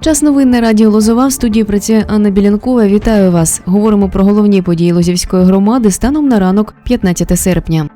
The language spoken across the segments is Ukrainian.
Час новин радіо Лозова в студії працює Анна Білянкова. Вітаю вас. Говоримо про головні події Лозівської громади станом на ранок 15 серпня.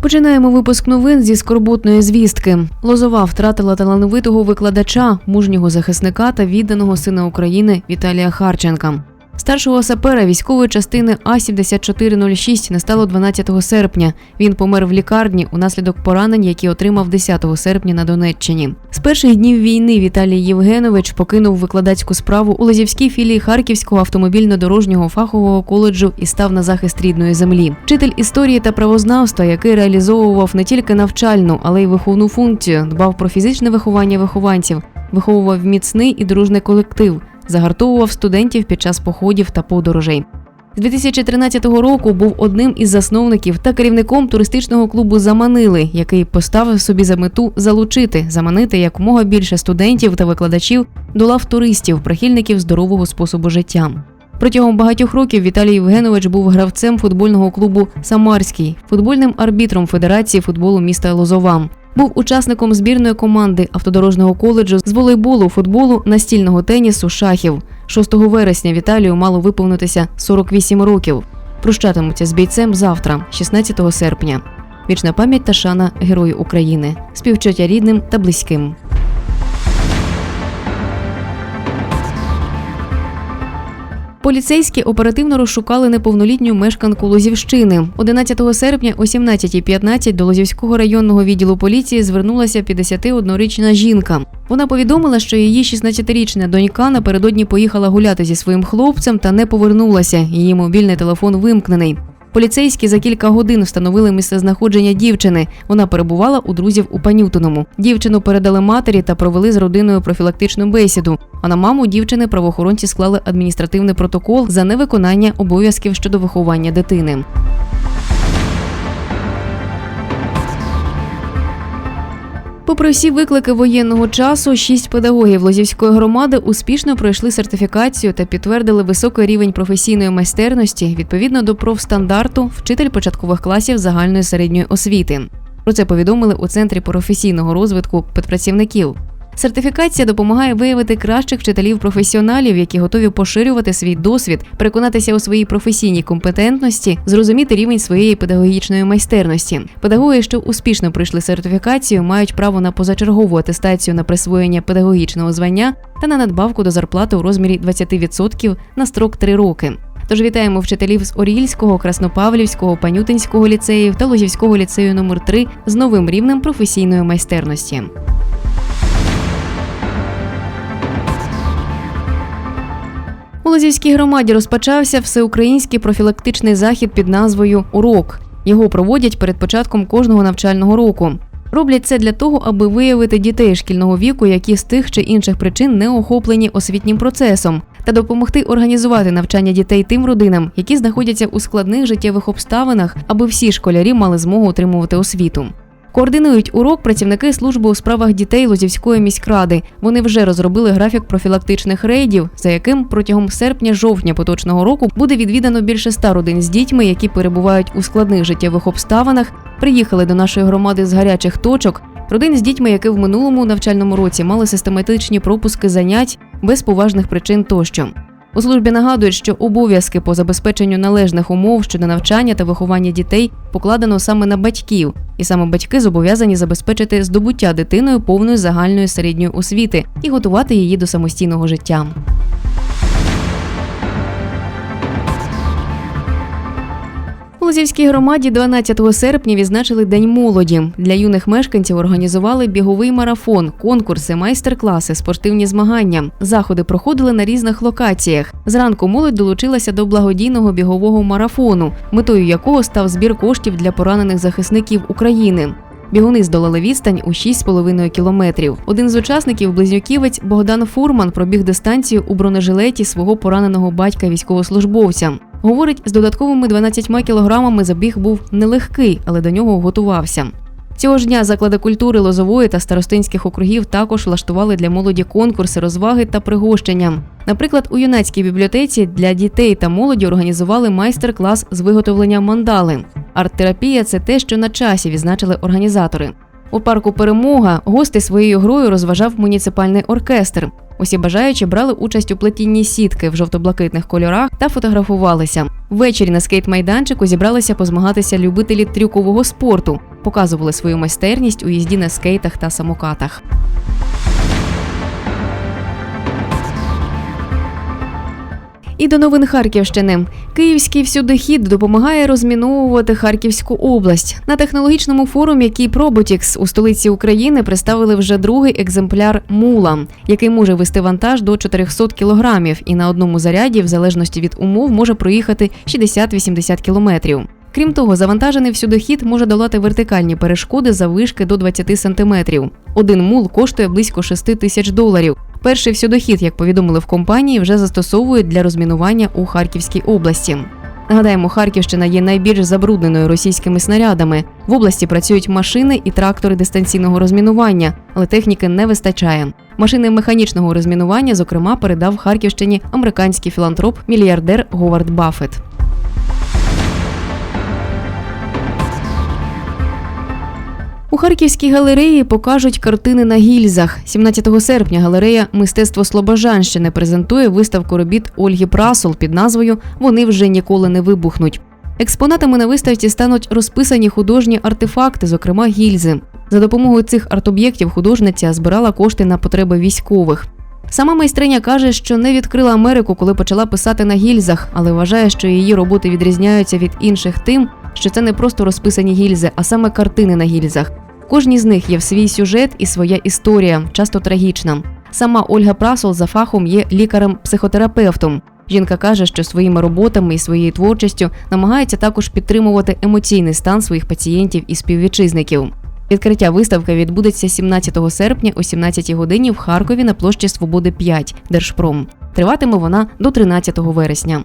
Починаємо випуск новин зі скорботної звістки. Лозова втратила талановитого викладача, мужнього захисника та відданого сина України Віталія Харченка. Старшого сапера військової частини А 7406 не стало 12 серпня. Він помер в лікарні унаслідок поранень, які отримав 10 серпня на Донеччині. З перших днів війни Віталій Євгенович покинув викладацьку справу у Лозівській філії Харківського автомобільно-дорожнього фахового коледжу і став на захист рідної землі. Вчитель історії та правознавства, який реалізовував не тільки навчальну, але й виховну функцію, дбав про фізичне виховання вихованців, виховував міцний і дружний колектив загартовував студентів під час походів та подорожей. З 2013 року був одним із засновників та керівником туристичного клубу Заманили, який поставив собі за мету залучити, заманити якомога більше студентів та викладачів до лав туристів, прихильників здорового способу життя. Протягом багатьох років Віталій Євгенович був гравцем футбольного клубу Самарський, футбольним арбітром Федерації футболу міста Лозова. Був учасником збірної команди автодорожного коледжу з волейболу, футболу, настільного тенісу, шахів. 6 вересня Віталію мало виповнитися 48 років. Прощатимуться з бійцем завтра, 16 серпня. Вічна пам'ять та шана Герою України, співчуття рідним та близьким. Поліцейські оперативно розшукали неповнолітню мешканку Лозівщини. 11 серпня о 17.15 до Лозівського районного відділу поліції звернулася 51-річна жінка. Вона повідомила, що її 16-річна донька напередодні поїхала гуляти зі своїм хлопцем та не повернулася. Її мобільний телефон вимкнений. Поліцейські за кілька годин встановили місцезнаходження дівчини. Вона перебувала у друзів у Панютиному. Дівчину передали матері та провели з родиною профілактичну бесіду. А на маму дівчини правоохоронці склали адміністративний протокол за невиконання обов'язків щодо виховання дитини. Попри всі виклики воєнного часу, шість педагогів Лозівської громади успішно пройшли сертифікацію та підтвердили високий рівень професійної майстерності відповідно до профстандарту вчитель початкових класів загальної середньої освіти. Про це повідомили у центрі професійного розвитку педпрацівників. Сертифікація допомагає виявити кращих вчителів-професіоналів, які готові поширювати свій досвід, переконатися у своїй професійній компетентності, зрозуміти рівень своєї педагогічної майстерності. Педагоги, що успішно пройшли сертифікацію, мають право на позачергову атестацію на присвоєння педагогічного звання та на надбавку до зарплати у розмірі 20% на строк 3 роки. Тож вітаємо вчителів з Орільського, Краснопавлівського, Панютинського ліцеїв та Лозівського ліцею номер 3 з новим рівнем професійної майстерності. У Лозівській громаді розпочався всеукраїнський профілактичний захід під назвою Урок. Його проводять перед початком кожного навчального року. Роблять це для того, аби виявити дітей шкільного віку, які з тих чи інших причин не охоплені освітнім процесом, та допомогти організувати навчання дітей тим родинам, які знаходяться у складних життєвих обставинах, аби всі школярі мали змогу отримувати освіту. Координують урок працівники служби у справах дітей Лозівської міськради. Вони вже розробили графік профілактичних рейдів, за яким протягом серпня-жовтня поточного року буде відвідано більше ста родин з дітьми, які перебувають у складних життєвих обставинах, приїхали до нашої громади з гарячих точок. Родин з дітьми, які в минулому навчальному році мали систематичні пропуски занять без поважних причин тощо. У службі нагадують, що обов'язки по забезпеченню належних умов щодо навчання та виховання дітей покладено саме на батьків, і саме батьки зобов'язані забезпечити здобуття дитиною повної загальної середньої освіти і готувати її до самостійного життя. У Лозівській громаді 12 серпня відзначили День молоді. Для юних мешканців організували біговий марафон, конкурси, майстер-класи, спортивні змагання. Заходи проходили на різних локаціях. Зранку молодь долучилася до благодійного бігового марафону, метою якого став збір коштів для поранених захисників України. Бігуни здолали відстань у 6,5 кілометрів. Один з учасників, близнюківець Богдан Фурман, пробіг дистанцію у бронежилеті свого пораненого батька військовослужбовця. Говорить, з додатковими 12 кілограмами забіг був нелегкий, але до нього готувався. Цього ж дня заклади культури Лозової та старостинських округів також влаштували для молоді конкурси, розваги та пригощення. Наприклад, у юнацькій бібліотеці для дітей та молоді організували майстер-клас з виготовлення мандали. Арт-терапія це те, що на часі відзначили організатори. У парку Перемога гости своєю грою розважав муніципальний оркестр. Усі бажаючі брали участь у плетінні сітки в жовто-блакитних кольорах та фотографувалися. Ввечері на скейт-майданчику зібралися позмагатися любителі трюкового спорту, показували свою майстерність у їзді на скейтах та самокатах. І до новин Харківщини. Київський всюдихід допомагає розміновувати Харківську область. На технологічному форумі Кіпроботікс у столиці України представили вже другий екземпляр мула, який може вести вантаж до 400 кілограмів і на одному заряді, в залежності від умов, може проїхати 60-80 кілометрів. Крім того, завантажений всюдихід може долати вертикальні перешкоди за вишки до 20 сантиметрів. Один мул коштує близько 6 тисяч доларів. Перший всюдохід, як повідомили в компанії, вже застосовують для розмінування у Харківській області. Нагадаємо, Харківщина є найбільш забрудненою російськими снарядами. В області працюють машини і трактори дистанційного розмінування, але техніки не вистачає. Машини механічного розмінування, зокрема, передав Харківщині американський філантроп мільярдер Говард Баффет. У Харківській галереї покажуть картини на гільзах. 17 серпня галерея Мистецтво Слобожанщини презентує виставку робіт Ольги Прасол під назвою Вони вже ніколи не вибухнуть. Експонатами на виставці стануть розписані художні артефакти, зокрема гільзи. За допомогою цих арт-об'єктів художниця збирала кошти на потреби військових. Сама майстриня каже, що не відкрила Америку, коли почала писати на гільзах, але вважає, що її роботи відрізняються від інших тим, що це не просто розписані гільзи, а саме картини на гільзах. Кожній з них є в свій сюжет і своя історія, часто трагічна. Сама Ольга Прасол за фахом є лікарем-психотерапевтом. Жінка каже, що своїми роботами і своєю творчістю намагається також підтримувати емоційний стан своїх пацієнтів і співвітчизників. Відкриття виставки відбудеться 17 серпня о 17 годині в Харкові на площі Свободи 5 Держпром. Триватиме вона до 13 вересня.